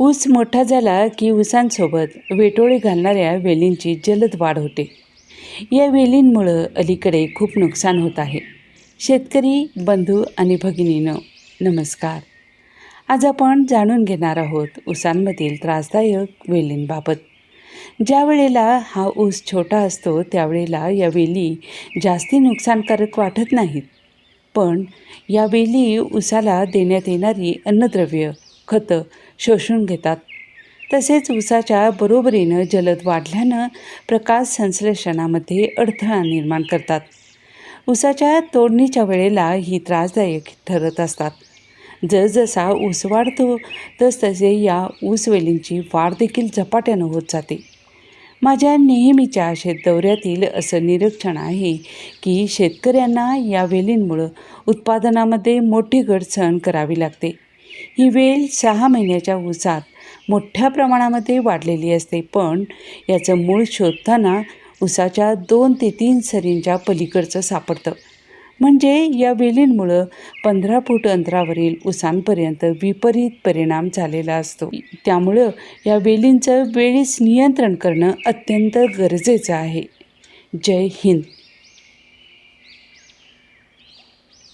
ऊस मोठा झाला की ऊसांसोबत वेटोळे घालणाऱ्या वेलींची जलद वाढ होते. या वेलींमुळं अलीकडे खूप नुकसान होत आहे. शेतकरी बंधू आणि भगिनीनं नमस्कार. आज आपण जाणून घेणार आहोत ऊसांमधील त्रासदायक वेलींबाबत. ज्या वेळेला हा ऊस छोटा असतो त्यावेळेला या वेली जास्ती नुकसानकारक वाटत नाहीत. पण या वेली ऊसाला देण्यात येणारी अन्नद्रव्य खतं शोषून घेतात. तसेच ऊसाच्या बरोबरीनं जलद वाढल्यानं प्रकाश संश्लेषणामध्ये अडथळा निर्माण करतात. ऊसाच्या तोडणीच्या वेळेला ही त्रासदायक ठरत असतात. जसजसा ऊस वाढतो तसतसे या ऊसवेलींची वाढ देखील झपाट्यानं होत जाते. माझ्या नेहमीच्या शेत दौऱ्यातील असं निरीक्षण आहे की शेतकऱ्यांना या वेलींमुळं उत्पादनामध्ये मोठी घट सहन करावी लागते. ही वेल सहा महिन्याच्या ऊसात मोठ्या प्रमाणामध्ये वाढलेली असते. पण याचं मूळ शोधताना उसाच्या दोन ते तीन सरींच्या पलीकडचं सापडतं. म्हणजे या वेलींमुळं पंधरा फूट अंतरावरील उसांपर्यंत विपरीत परिणाम झालेला असतो. त्यामुळं या वेलींचं वेळीच नियंत्रण करणं अत्यंत गरजेचं आहे. जय हिंद.